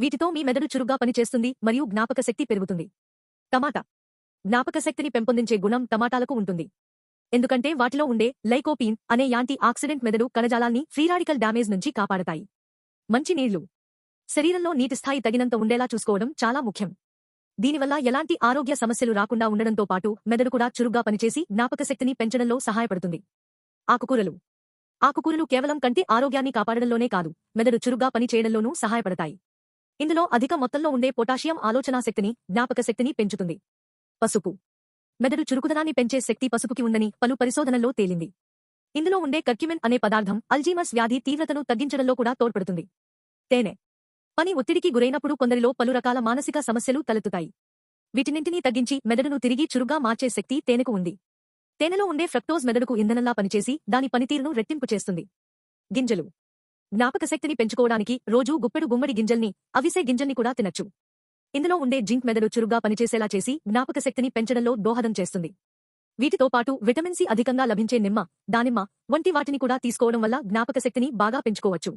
వీటితో మీ మెదడు చురుగ్గా పనిచేస్తుంది మరియు జ్ఞాపక శక్తి పెరుగుతుంది. టమాటా. జ్ఞాపక శక్తిని పెంపొందించే గుణం టమాటాలకు ఉంటుంది. ఎందుకంటే వాటిలో ఉండే లైకోపీన్ అనే యాంటీ ఆక్సిడెంట్ మెదడు కణజాలాన్ని ఫ్రీరాడికల్ డ్యామేజ్ నుంచి కాపాడతాయి. మంచి నీళ్ళు. శరీరంలో నీటి స్థాయి తగినంత ఉండేలా చూసుకోవడం చాలా ముఖ్యం. దీనివల్ల ఎలాంటి ఆరోగ్య సమస్యలు రాకుండా ఉండడంతో పాటు మెదడు కూడా చురుగ్గా పనిచేసి జ్ఞాపక శక్తిని పెంచడంలో సహాయపడుతుంది. ఆకుకూరలు. ఆకుకూరలు కేవలం కంటి ఆరోగ్యాన్ని కాపాడడంలోనే కాదు మెదడు చురుగ్గా పని చేయడంలోనూ సహాయపడతాయి. ఇందులో అధిక మొత్తంలో ఉండే పొటాషియం ఆలోచనా శక్తిని జ్ఞాపక శక్తిని పెంచుతుంది. పసుపు. మెదడు చురుకుదనాన్ని పెంచే శక్తి పసుపుకి ఉందని పలు పరిశోధనల్లో తేలింది. ఇందులో ఉండే కర్క్యుమెన్ అనే పదార్థం అల్జీమర్స్ వ్యాధి తీవ్రతను తగ్గించడంలో కూడా తోడ్పడుతుంది. తేనె. పని ఒత్తిడికి గురైనప్పుడు కొందరిలో పలు రకాల మానసిక సమస్యలు తలెత్తుతాయి. వీటినింటినీ తగ్గించి మెదడును తిరిగి చురుగ్గా మార్చే శక్తి తేనెకు ఉంది. తేనెలో ఉండే ఫ్రక్టోజ్ మెదడుకు ఇంధనంలా పనిచేసి దాని పనితీరును రెట్టింపు చేస్తుంది. గింజలు. జ్ఞాపక శక్తిని పెంచుకోవడానికి రోజూ గుప్పెడు గుమ్మడి గింజల్ని అవిసే గింజల్ని కూడా తినచ్చు. ఇందులో ఉండే జింక్ మెదడు చురుగ్గా పనిచేసేలా చేసి జ్ఞాపక శక్తిని పెంచడంలో దోహదం చేస్తుంది. వీటితో పాటు విటమిన్ సి అధికంగా లభించే నిమ్మ దానిమ్మ వంటి వాటిని కూడా తీసుకోవడం వల్ల జ్ఞాపక శక్తిని బాగా పెంచుకోవచ్చు.